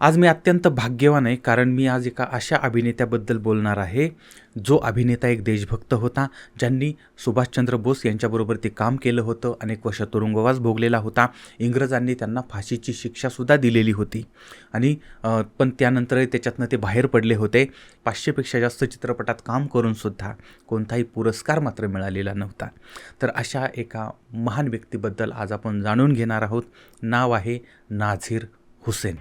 आज मी अत्यंत भाग्यवान आहे कारण मी आज एका अशा अभिनेत्याबद्दल बोलणार आहे जो अभिनेता एक देशभक्त होता ज्यांनी सुभाषचंद्र बोस यांच्याबरोबर ते काम केलं होतं अनेक वर्ष तुरुंगवास भोगलेला होता इंग्रजांनी त्यांना फाशीची शिक्षासुद्धा दिलेली होती. आणि पण त्यानंतर त्याच्यातनं ते बाहेर पडले होते पाचशेपेक्षा जास्त चित्रपटात काम करूनसुद्धा कोणताही पुरस्कार मात्र मिळालेला नव्हता. तर अशा एका महान व्यक्तीबद्दल आज आपण जाणून घेणार आहोत. नाव आहे नाझीर हुसेन.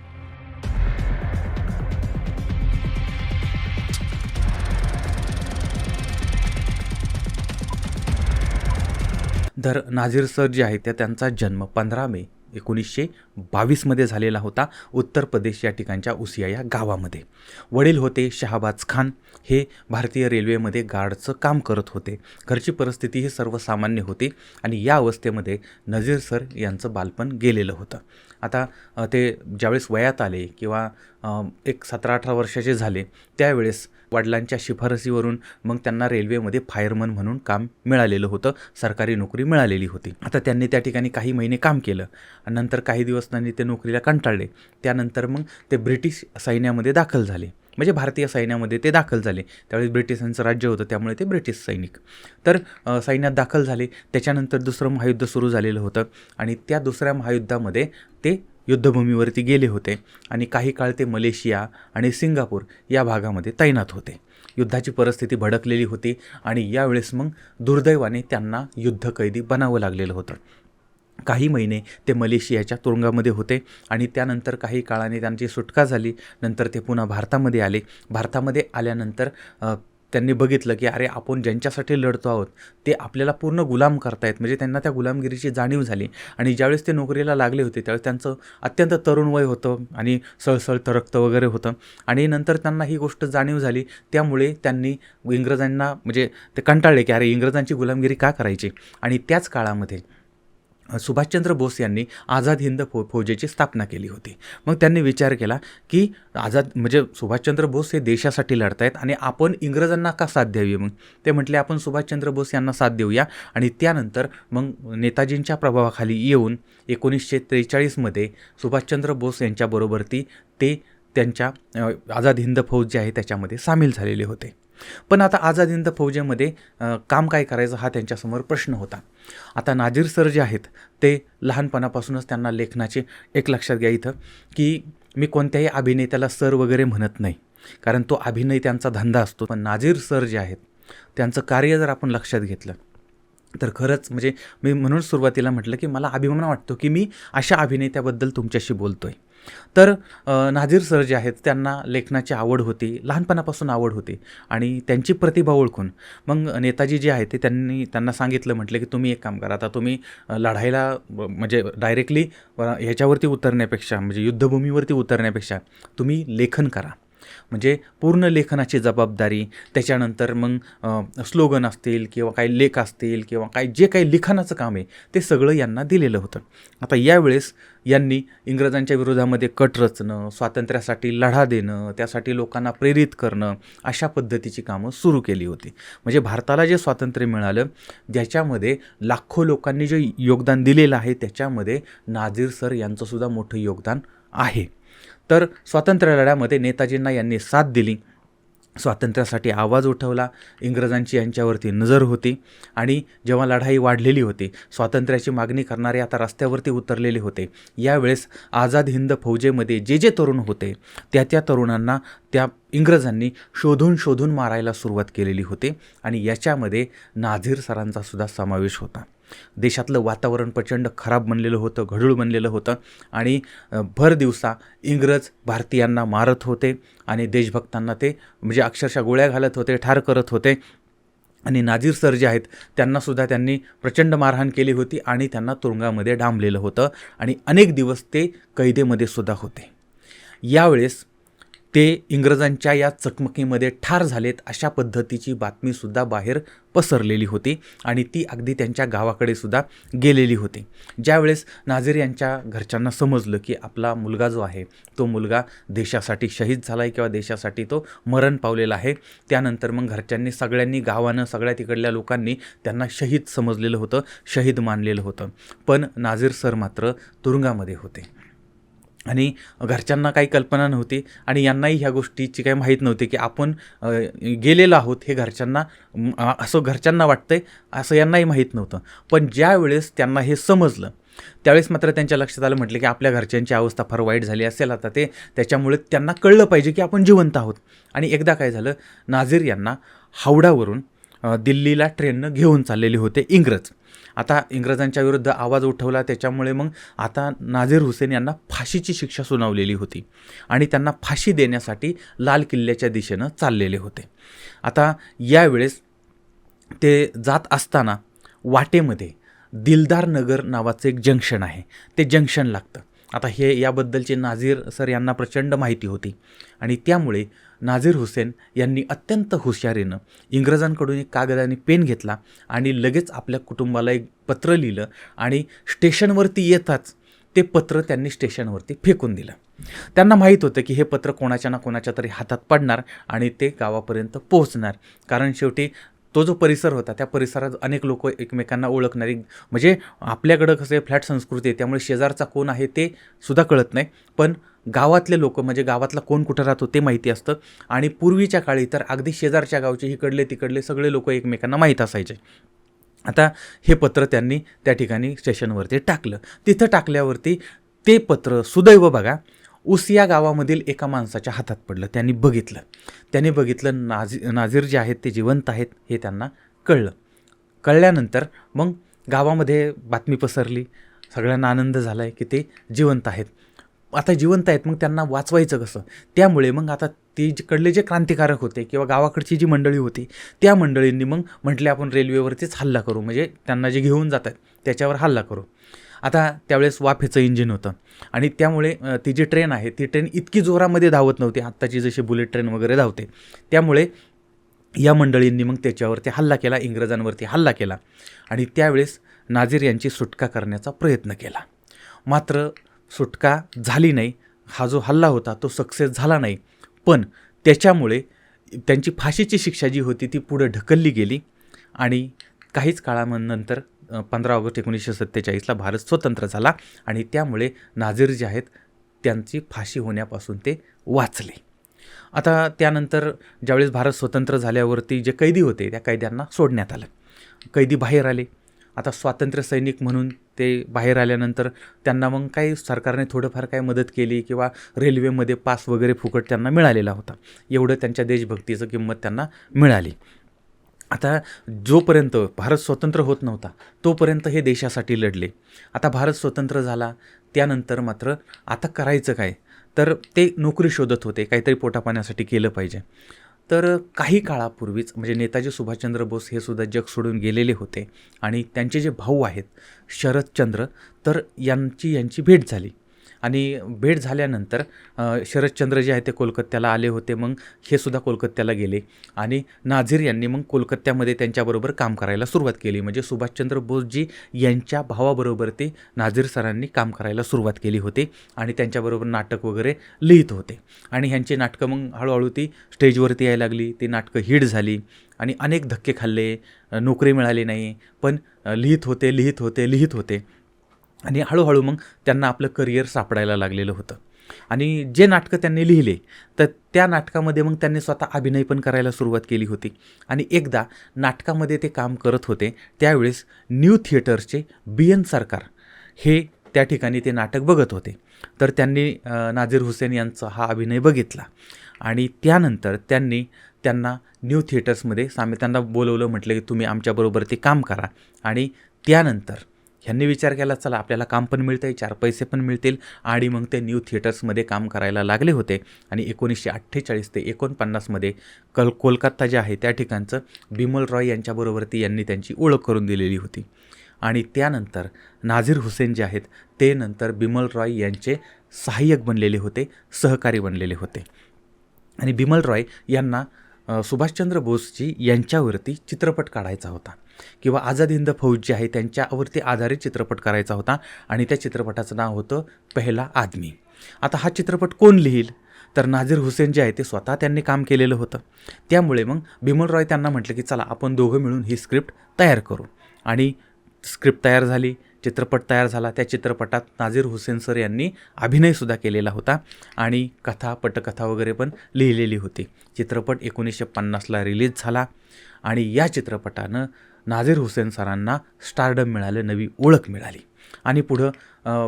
तर नाझीर सर जे आहेत त्या त्यांचा जन्म पंधरा मे एकोणीसशे बावीसमध्ये झालेला होता. उत्तर प्रदेश या ठिकाणच्या उसिया या गावामध्ये. वडील होते शहाबाज खान. हे भारतीय रेल्वेमध्ये गार्डचं काम करत होते. घरची परिस्थिती ही सर्वसामान्य होती आणि या अवस्थेमध्ये नजीर सर यांचं बालपण गेलेलं होतं. आता ते ज्यावेळेस वयात आले किंवा एक सतरा अठरा वर्षाचे झाले त्यावेळेस वडिलांच्या शिफारसीवरून मग त्यांना रेल्वेमध्ये फायरमन म्हणून काम मिळालेलं होतं. सरकारी नोकरी मिळालेली होती. आता त्यांनी त्या ठिकाणी काही महिने काम केलं. नंतर काही दिवस त्यांनी ते नोकरीला कंटाळले. त्यानंतर मग ते ब्रिटिश सैन्यामध्ये दाखल झाले. म्हणजे भारतीय सैन्यामध्ये ते दाखल झाले. त्यावेळेस ब्रिटिशांचं राज्य होतं त्यामुळे ते ब्रिटिश सैनिक. तर सैन्यात दाखल झाले. त्याच्यानंतर दुसरं महायुद्ध सुरू झालेलं होतं आणि त्या दुसऱ्या महायुद्धामध्ये ते युद्धभूमीवरती गेले होते आणि काही काळ ते मलेशिया आणि सिंगापूर या भागामध्ये तैनात होते. युद्धाची परिस्थिती भडकलेली होती आणि यावेळेस मग दुर्दैवाने त्यांना युद्धकैदी बनावं लागलेलं होतं. काही महिने ते मलेशियाच्या तुरुंगामध्ये होते आणि त्यानंतर काही काळाने त्यांची सुटका झाली. नंतर ते पुन्हा भारतामध्ये आले. भारतामध्ये आल्यानंतर त्यांनी बघितलं की अरे आपण ज्यांच्यासाठी लढतो आहोत ते आपल्याला पूर्ण गुलाम करतायत. म्हणजे त्यांना त्या गुलामगिरीची जाणीव झाली. आणि ज्यावेळेस ते नोकरीला लागले होते त्यावेळेस त्यांचं अत्यंत तरुण वय होतं आणि सळसळ तरक्त वगैरे होतं. आणि नंतर त्यांना ही गोष्ट जाणीव झाली. त्यामुळे त्यांनी इंग्रजांना म्हणजे ते कंटाळले की अरे इंग्रजांची गुलामगिरी का करायची? आणि त्याच काळामध्ये सुभाषचंद्र बोस यांनी आझाद हिंद फौ फौजेची स्थापना केली होती. मग त्यांनी विचार केला की आझाद म्हणजे सुभाषचंद्र बोस हे देशासाठी लढत आहेत आणि आपण इंग्रजांना का साथ द्यावी मग? ते म्हटले आपण सुभाषचंद्र बोस यांना साथ देऊया आणि त्यानंतर मग नेताजींच्या प्रभावाखाली येऊन एकोणीसशे त्रेचाळीसमध्ये सुभाषचंद्र बोस यांच्याबरोबर ती ते त्यांच्या आझाद हिंद फौज जी आहे त्याच्यामध्ये सामील झालेले होते. पण आता आझाद हिंद फौजेमध्ये काम काय करायचं हा त्यांच्यासमोर प्रश्न होता. आता नाजीर सर जे आहेत ते लहानपणापासूनच त्यांना लेखनाचे एक लक्षात घ्या इथं की मी कोणत्याही अभिनेत्याला सर वगैरे म्हणत नाही. कारण तो अभिनय त्यांचा धंदा असतो. पण नाजीर सर जे आहेत त्यांचं कार्य जर आपण लक्षात घेतलं तर खरंच म्हणजे मी म्हणून सुरुवातीला म्हटलं की मला अभिमान वाटतो की मी अशा अभिनेत्याबद्दल तुमच्याशी बोलतो आहे तर नाझीर सर जे आहेत त्यांना लेखनाची आवड होती लहानपणापासून आवड होती आणि त्यांची प्रतिभा ओळखून. मग नेताजी जे आहेत ते त्यांनी त्यांना सांगितलं म्हटलं की तुम्ही एक काम करा आता तुम्ही लढायला म्हणजे डायरेक्टली ह्याच्यावरती उतरण्यापेक्षा म्हणजे युद्धभूमीवरती उतरण्यापेक्षा तुम्ही लेखन करा. म्हणजे पूर्ण लेखनाची जबाबदारी त्याच्यानंतर मग स्लोगन असतील किंवा काही लेख असतील किंवा काही जे काही लिखाणाचं काम आहे ते सगळं यांना दिलेलं होतं. आता यावेळेस यांनी इंग्रजांच्या विरोधामध्ये कट रचणं स्वातंत्र्यासाठी लढा देणं त्यासाठी लोकांना प्रेरित करणं अशा पद्धतीची कामं सुरू केली होती. म्हणजे भारताला जे स्वातंत्र्य मिळालं ज्याच्यामध्ये लाखो लोकांनी जे योगदान दिलेलं आहे त्याच्यामध्ये नाझीर सर यांचंसुद्धा मोठं योगदान आहे. तर स्वातंत्र्य लढ्यामध्ये नेताजींना यांनी साथ दिली. स्वातंत्र्यासाठी आवाज उठवला. इंग्रजांची यांच्यावरती नजर होती आणि जेव्हा लढाई वाढलेली होती स्वातंत्र्याची मागणी करणारे आता रस्त्यावरती उतरलेले होते. यावेळेस आझाद हिंद फौजेमध्ये जे जे तरुण होते त्या त्या तरुणांना त्या इंग्रजांनी शोधून शोधून मारायला सुरुवात केलेली होती आणि याच्यामध्ये नाझीर सरांचा सुद्धा समावेश होता. देशातलं वातावरण प्रचंड खराब बनलेलं होतं घडूळ बनलेलं होतं आणि भर दिवसा इंग्रज भारतीयांना मारत होते आणि देशभक्तांना ते म्हणजे अक्षरशः गोळ्या घालत होते ठार करत होते आणि नाझीर सर जे आहेत त्यांनासुद्धा त्यांनी प्रचंड मारहाण केली होती आणि त्यांना तुरुंगामध्ये डांबलेलं होतं आणि अनेक दिवस ते कैदेमध्ये सुद्धा होते. यावेळेस ते इंग्रजांच्या या चकमकीमध्ये ठार झालेत अशा पद्धतीची बातमीसुद्धा बाहेर पसरलेली होती आणि ती अगदी त्यांच्या गावाकडे सुद्धा गेलेली होती. ज्यावेळेस नाझीर यांच्या घरच्यांना समजलं की आपला मुलगा जो आहे तो मुलगा देशासाठी शहीद झाला आहे किंवा देशासाठी तो मरण पावलेला आहे त्यानंतर मग घरच्यांनी सगळ्यांनी गावानं सगळ्या तिकडल्या लोकांनी त्यांना शहीद समजलेलं होतं शहीद मानलेलं होतं. पण नाझीर सर मात्र तुरुंगामध्ये होते. आणि घरच्यांना काही कल्पना नव्हती आणि यांनाही ह्या गोष्टीची काही माहीत नव्हती की आपण गेलेलो आहोत हे घरच्यांना असं घरच्यांना वाटतं आहे असं यांनाही माहीत नव्हतं. पण ज्या वेळेस त्यांना हे समजलं त्यावेळेस मात्र त्यांच्या लक्षात आलं म्हटलं की आपल्या घरच्यांची अवस्था फार वाईट झाली असेल आता ते त्याच्यामुळे त्यांना कळलं पाहिजे की आपण जिवंत आहोत. आणि एकदा काय झालं नाझीर यांना हावडावरून दिल्लीला ट्रेननं घेऊन चाललेले होते इंग्रज. आता इंग्रजांच्या विरुद्ध आवाज उठवला त्याच्यामुळे मग आता नाझीर हुसेन यांना फाशीची शिक्षा सुनावलेली होती आणि त्यांना फाशी देण्यासाठी लाल किल्ल्याच्या दिशेनं चाललेले होते. आता यावेळेस ते जात असताना वाटेमध्ये दिलदार नगर नावाचं एक जंक्शन आहे. ते जंक्शन लागतं. आता हे याबद्दलचे नाझीर सर यांना प्रचंड माहिती होती. आणि त्यामुळे नाझीर हुसेन यांनी अत्यंत हुशारीनं इंग्रजांकडून एक कागद आणि पेन घेतला आणि लगेच आपल्या कुटुंबाला एक पत्र लिहिलं आणि स्टेशनवरती येताच ते पत्र त्यांनी स्टेशनवरती फेकून दिलं. त्यांना माहीत होतं की हे पत्र कोणाच्या ना कोणाच्या तरी हातात पडणार आणि ते गावापर्यंत पोहोचणार. कारण शेवटी तो जो परिसर होता त्या परिसरात अनेक लोक एकमेकांना ओळखणारी. म्हणजे आपल्याकडं कसं फ्लॅट संस्कृती आहे त्यामुळे शेजारचा कोण आहे ते सुद्धा कळत नाही. पण गावातले लोक म्हणजे गावातला कोण कुठं राहतो ते माहिती असतं. आणि पूर्वीच्या काळी तर अगदी शेजारच्या गावचे इकडले तिकडले सगळे लोक एकमेकांना माहीत असायचे. आता हे पत्र त्यांनी त्या ठिकाणी स्टेशनवरती टाकलं. तिथं टाकल्यावरती ते पत्र सुदैव बघा उस या गावामधील एका माणसाच्या हातात पडलं. त्यांनी बघितलं. त्याने बघितलं नाझी नाझीर जे आहेत ते जिवंत आहेत हे त्यांना कळलं. कळल्यानंतर मग गावामध्ये बातमी पसरली. सगळ्यांना आनंद झाला आहे की ते जिवंत आहेत. आता जिवंत आहेत मग त्यांना वाचवायचं कसं? त्यामुळे मग आता ते जिकडले जे क्रांतिकारक होते किंवा गावाकडची जी मंडळी होती त्या मंडळींनी मग म्हटले आपण रेल्वेवरतीच हल्ला करू. म्हणजे त्यांना जे घेऊन जातात त्याच्यावर हल्ला करू. आता त्यावेळेस वाफेचं इंजिन होतं. आणि त्यामुळे ती जी ट्रेन आहे ती ट्रेन इतकी जोरामध्ये धावत नव्हती. आत्ताची जशी बुलेट ट्रेन वगैरे धावते. त्यामुळे या मंडळींनी मग त्याच्यावरती हल्ला केला इंग्रजांवरती हल्ला केला. आणि त्यावेळेस नाझीर यांची सुटका करण्याचा प्रयत्न केला. मात्र सुटका झाली नाही. हा जो हल्ला होता तो सक्सेस झाला नाही. पण त्याच्यामुळे त्यांची फाशीची शिक्षा जी होती ती पुढे ढकलली गेली. आणि काहीच काळानंतर पंधरा ऑगस्ट एकोणीसशे सत्तेचाळीसला भारत स्वतंत्र झाला आणि त्यामुळे नाझीर जे आहेत त्यांची फाशी होण्यापासून ते वाचले. आता त्यानंतर ज्यावेळेस भारत स्वतंत्र झाल्यावरती जे कैदी होते त्या कैद्यांना सोडण्यात आलं. कैदी बाहेर आले. आता स्वातंत्र्य सैनिक म्हणून ते बाहेर आल्यानंतर त्यांना मग काही सरकारने थोडंफार काही मदत केली किंवा रेल्वेमध्ये पास वगैरे फुकट त्यांना मिळालेला होता. एवढं त्यांच्या देशभक्तीचं किंमत त्यांना मिळाली. आता जोपर्यंत भारत स्वतंत्र होत नव्हता तोपर्यंत हे देशासाठी लढले. आता भारत स्वतंत्र झाला त्यानंतर मात्र आता करायचं काय? तर ते नोकरी शोधत होते काहीतरी पोटापाण्यासाठी केलं पाहिजे. तर काही काळापूर्वीच म्हणजे नेताजी सुभाषचंद्र बोस हे सुद्धा जग सोडून गेलेले होते आणि त्यांचे जे भाऊ आहेत शरदचंद्र तर यांची यांची भेट झाली. आणि भेट झाल्यानंतर शरदचंद्र जे आहे ते कोलकात्याला आले होते मग हे सुद्धा कोलकात्याला गेले. आणि नाझीर यांनी मग कोलकात्यामध्ये त्यांच्याबरोबर काम करायला सुरुवात केली. म्हणजे सुभाषचंद्र बोसजी यांच्या भावाबरोबर ते नाझीर सरांनी काम करायला सुरुवात केली होती आणि त्यांच्याबरोबर नाटक वगैरे लिहित होते. आणि ह्यांची नाटकं मग हळूहळू ती स्टेजवरती यायला लागली ती नाटकं हिट झाली आणि अनेक धक्के खाल्ले नोकरी मिळाली नाही पण लिहित होते लिहित होते लिहित होते. आणि हळूहळू मग त्यांना आपलं करिअर सापडायला लागलेलं होतं. आणि जे नाटकं त्यांनी लिहिले तर त्या नाटकामध्ये मग त्यांनी स्वतः अभिनय पण करायला सुरुवात केली होती. आणि एकदा नाटकामध्ये ते काम करत होते त्यावेळेस न्यू थिएटर्सचे बी एन सरकार हे त्या ठिकाणी ते नाटक बघत होते. तर त्यांनी नाझीर हुसेन यांचा हा अभिनय बघितला. आणि त्यानंतर त्यांनी त्यांना न्यू थिएटर्समध्ये सामे त्यांना बोलवलं म्हटलं की तुम्ही आमच्याबरोबर ते काम करा. आणि त्यानंतर ह्यांनी विचार केला चला आपल्याला काम पण मिळतं आहे चार पैसे पण मिळतील. आणि मग ते न्यू थिएटर्समध्ये काम करायला लागले होते. आणि एकोणीसशे अठ्ठेचाळीस ते एकोणपन्नासमध्ये कल कोलकाता जे आहे त्या ठिकाणचं बिमल रॉय यांच्याबरोबरती यांनी त्यांची ओळख करून दिलेली होती. आणि त्यानंतर नाझीर हुसेन जे आहेत ते नंतर बिमल रॉय यांचे सहाय्यक बनलेले होते सहकारी बनलेले होते. आणि बिमल रॉय यांना सुभाषचंद्र बोसजी यांच्यावरती चित्रपट काढायचा होता. किंवा आझाद हिंद फौज जी आहे त्यांच्यावरती आधारित चित्रपट करायचा होता आणि त्या चित्रपटाचं नाव होतं पहिला आदमी. आता हा चित्रपट कोण लिहील? तर नाझीर हुसेन जे आहे ते स्वतः त्यांनी काम केलेलं होतं. त्यामुळे मग बिमल रॉय त्यांना म्हटलं की चला आपण दोघं मिळून ही स्क्रिप्ट तयार करू. आणि स्क्रिप्ट तयार झाली चित्रपट तयार झाला. त्या चित्रपटात नाझीर हुसेन सर यांनी अभिनयसुद्धा केलेला होता आणि कथा पटकथा वगैरे पण लिहिलेली होती. चित्रपट एकोणीसशे पन्नासला रिलीज झाला आणि या चित्रपटानं नाझीर हुसेन सरांना स्टारडम मिळालं नवी ओळख मिळाली. आणि पुढं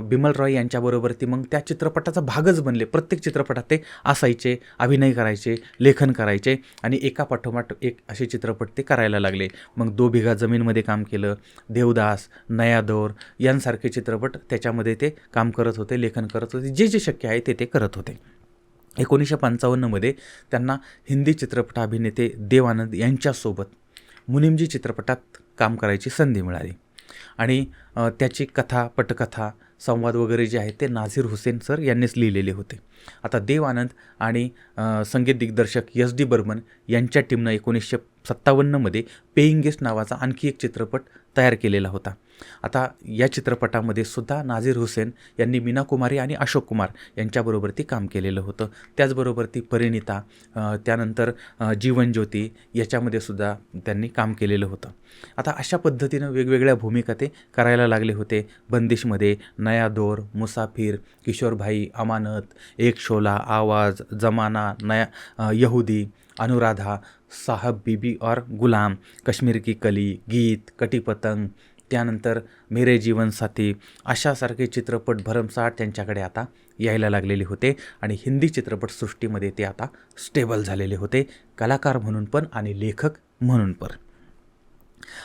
बिमल रॉय यांच्याबरोबर ती मग त्या चित्रपटाचा भागच बनले. प्रत्येक चित्रपटात ते असायचे अभिनय करायचे लेखन करायचे आणि एका पाठोपाठ एक असे चित्रपट ते करायला लागले. मग दो बिघा जमीनमध्ये काम केलं देवदास नयादोर यांसारखे चित्रपट त्याच्यामध्ये ते काम करत होते लेखन करत होते. जे जे शक्य आहे ते ते करत होते. एकोणीसशे पंचावन्नमध्ये त्यांना हिंदी चित्रपट अभिनेते देव आनंद यांच्यासोबत मुनिमजी चित्रपटात काम करायची संधी मिळाली. आणि त्याची कथा पटकथा संवाद वगैरे जे आहेत ते नाझीर हुसेन सर यांनीच लिहिलेले होते. आता देव आनंद आणि संगीत दिग्दर्शक यस डी बर्मन यांच्या टीमनं एकोणीसशे सत्तावन्नमध्ये पेईंग गेस्ट नावाचा आणखी एक चित्रपट तयार केलेला होता. आता या चित्रपटामध्ये सुद्धा नाझीर हुसेन यांनी मीना कुमारी आणि अशोक कुमार यांच्याबरोबर ती काम केलेलं होतं. त्याचबरोबर ती परिणिता त्यानंतर जीवनज्योती जीवन ज्योती याच्यामध्ये सुद्धा त्यांनी काम केलेलं होतं. आता अशा पद्धतीनं वेगवेगळ्या भूमिका ते करायला लागले होते. बंदिशमध्ये नया दोर मुसाफिर किशोरभाई अमानत एक शोला आवाज जमाना नया यहुदी अनुराधा साहब बीबी और गुलाम कश्मीर की कली गीत कटी पतंग त्यानंतर मेरे जीवनसाथी अशासारखे चित्रपट भरमसाठ त्यांच्याकडे आता यायला लागलेले होते आणि हिंदी चित्रपटसृष्टीमध्ये ते आता स्टेबल झालेले होते कलाकार म्हणून पण आणि लेखक म्हणून पण.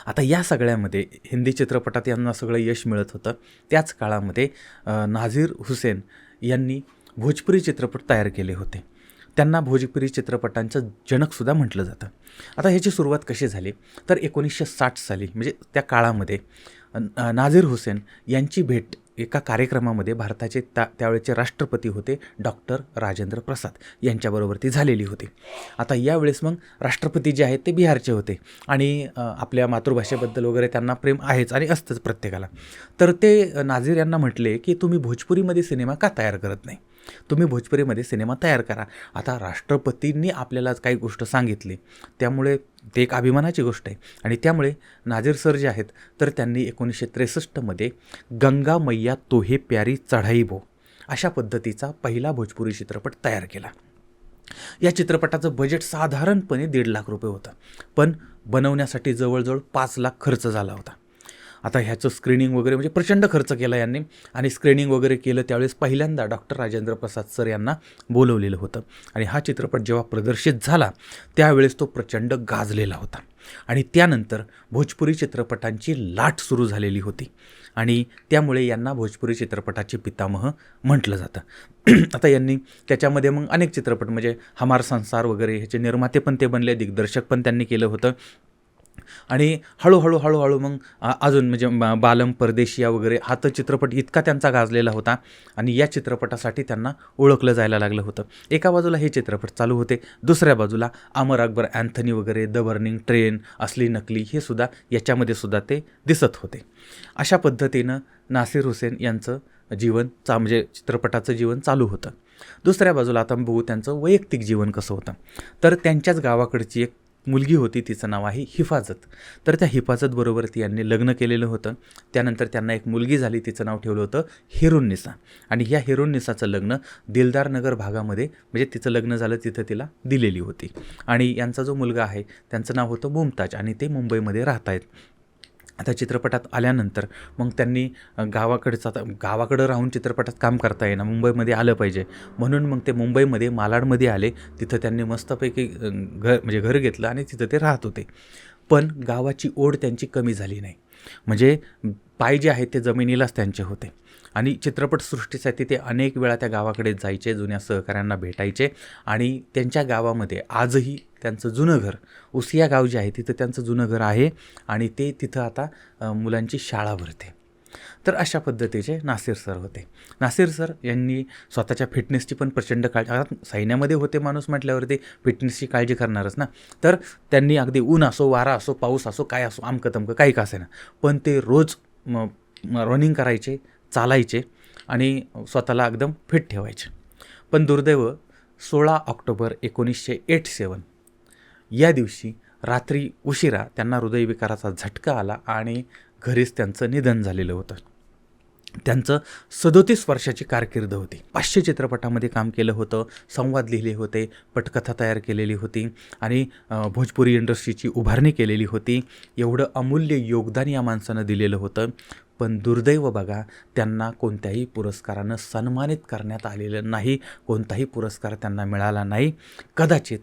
आता या सगळ्यामध्ये हिंदी चित्रपटात यांना सगळं यश मिळत होतं. त्याच काळामध्ये नाझीर हुसेन यांनी भोजपुरी चित्रपट तयार केले होते. त्यांना भोजपुरी चित्रपटांचं जनकसुद्धा म्हटलं जातं. आता ह्याची सुरुवात कशी झाली? तर एकोणीसशे साठ साली म्हणजे त्या काळामध्ये नाझीर हुसेन यांची भेट एका कार्यक्रमामध्ये भारताचे त्या त्यावेळेचे राष्ट्रपती होते डॉक्टर राजेंद्र प्रसाद यांच्याबरोबर ती झालेली होती. आता यावेळेस मग राष्ट्रपती जे आहेत ते बिहारचे होते आणि आपल्या मातृभाषेबद्दल वगैरे त्यांना प्रेम आहेच आणि असतंच प्रत्येकाला. तर ते नाझीर यांना म्हटले की तुम्ही भोजपुरीमध्ये सिनेमा का तयार करत नाही? तुम्ही भोजपुरीमध्ये सिनेमा तयार करा. आता राष्ट्रपतींनी आपल्याला काही गोष्ट सांगितली. त्यामुळे ते एक अभिमानाची गोष्ट आहे. आणि त्यामुळे नाझीर सर जे आहेत तर त्यांनी एकोणीसशे त्रेसष्टमध्ये गंगा मैया तोहे प्यारी चढाई भो अशा पद्धतीचा पहिला भोजपुरी चित्रपट तयार केला. या चित्रपटाचं बजेट साधारणपणे दीड लाख रुपये होतं. पण बनवण्यासाठी जवळजवळ पाच लाख खर्च झाला होता. आता ह्याचं स्क्रीनिंग वगैरे म्हणजे प्रचंड खर्च केला यांनी. आणि स्क्रीनिंग वगैरे केलं त्यावेळेस पहिल्यांदा डॉक्टर राजेंद्र प्रसाद सर यांना बोलवलेलं होतं. आणि हा चित्रपट जेव्हा प्रदर्शित झाला त्यावेळेस तो प्रचंड गाजलेला होता. आणि त्यानंतर भोजपुरी चित्रपटांची लाट सुरू झालेली होती. आणि त्यामुळे यांना भोजपुरी चित्रपटाचे पितामह म्हटलं जातं. आता यांनी त्याच्यामध्ये मग अनेक चित्रपट म्हणजे हमार संसार वगैरे ह्याचे निर्माते पण ते बनले दिग्दर्शक पण त्यांनी केलं होतं. आणि हळूहळू हळूहळू मग अजून म्हणजे बालम परदेशिया वगैरे हा तर चित्रपट इतका त्यांचा गाजलेला होता आणि या चित्रपटासाठी त्यांना ओळखलं जायला लागलं होतं. एका बाजूला हे चित्रपट चालू होते दुसऱ्या बाजूला अमर अकबर अँथनी वगैरे the burning train Asli Naqli हे सुद्धा याच्यामध्ये सुद्धा ते दिसत होते. अशा पद्धतीनं नासिर हुसेन यांचं जीवन चा म्हणजे चित्रपटाचं जीवन चालू होतं. दुसऱ्या बाजूला आता बघू त्यांचं वैयक्तिक जीवन कसं होतं. तर त्यांच्याच गावाकडची एक मुलगी होती तिचं नाव आहे हिफाजत. तर त्या हिफाजतबरोबर ती यांनी लग्न केलेलं होतं. त्यानंतर त्यांना एक मुलगी झाली तिचं नाव ठेवलं होतं हिरोन्निसा. आणि ह्या हिरोन्निसाचं लग्न दिलदार नगर भागामध्ये म्हणजे तिचं लग्न झालं तिथं तिला दिलेली होती. आणि यांचा जो मुलगा आहे त्यांचं नाव होतं मुमताज. आणि ते मुंबईमध्ये राहत आहेत आता चित्रपटात आल्यानंतर मग त्यांनी गावाकडचं आता गावाकडं राहून चित्रपटात काम करता येईना मुंबईमध्ये आलं पाहिजे. म्हणून मग ते मुंबईमध्ये मालाडमध्ये आले. तिथं त्यांनी मस्तपैकी घर म्हणजे घर घेतलं आणि तिथं ते राहत होते. पण गावाची ओढ त्यांची कमी झाली नाही. म्हणजे पाय जे आहेत ते जमिनीलाच त्यांचे होते. आणि चित्रपटसृष्टीसाठी ते अनेक वेळा त्या गावाकडे जायचे जुन्या सहकाऱ्यांना भेटायचे आणि त्यांच्या गावामध्ये आजही त्यांचं जुनं घर. उसिया गाव जे आहे तिथं त्यांचं जुनं घर आहे आणि ते तिथं आता मुलांची शाळा भरते. तर अशा पद्धतीचे नासिर सर होते. नासिर सर यांनी स्वतःच्या फिटनेसची पण प्रचंड काळजी आता सैन्यामध्ये होते माणूस म्हटल्यावरती फिटनेसची काळजी करणारच ना. तर त्यांनी अगदी ऊन असो वारा असो पाऊस असो काय असो आमकं तमकं काही का असेना. पण ते रोज रनिंग करायचे चालायचे आणि स्वतःला एकदम फिट ठेवायचे. पण दुर्दैव सोळा ऑक्टोबर एकोणीसशे एट सेवन या दिवशी रात्री उशिरा त्यांना हृदयविकाराचा झटका आला आणि घरीच त्यांचं निधन झालेलं होतं. त्यांचं सदोतीस वर्षाची कारकीर्द होती. पाचशे चित्रपटामध्ये काम केलं होतं संवाद लिहिले होते पटकथा तयार केलेली होती आणि भोजपुरी इंडस्ट्रीची उभारणी केलेली होती. एवढं अमूल्य योगदान या माणसानं दिलेलं होतं. पण दुर्दैव बघा त्यांना कोणत्याही पुरस्कारानं सन्मानित करण्यात आलेलं नाही कोणताही पुरस्कार त्यांना मिळाला नाही. कदाचित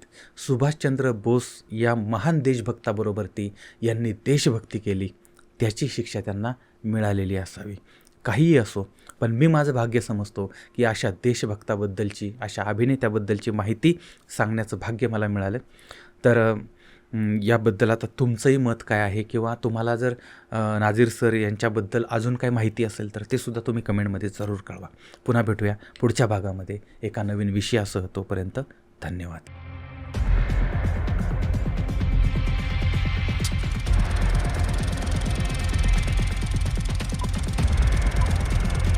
सुभाषचंद्र बोस या महान देशभक्ताबरोबर ती यांनी देशभक्ती केली त्याची शिक्षा त्यांना मिळालेली असावी. काहीही असो पण मी माझं भाग्य समजतो की अशा देशभक्ताबद्दलची अशा अभिनेत्याबद्दलची माहिती सांगण्याचं भाग्य मला मिळालं. तर याबद्दल आता तुमचंही मत काय आहे? किंवा तुम्हाला जर नाझीर सर यांच्याबद्दल अजून काही माहिती असेल तर ते सुद्धा तुम्ही कमेंटमध्ये जरूर कळवा. पुन्हा भेटूया पुढच्या भागामध्ये एका नवीन विषयासह तोपर्यंत धन्यवाद.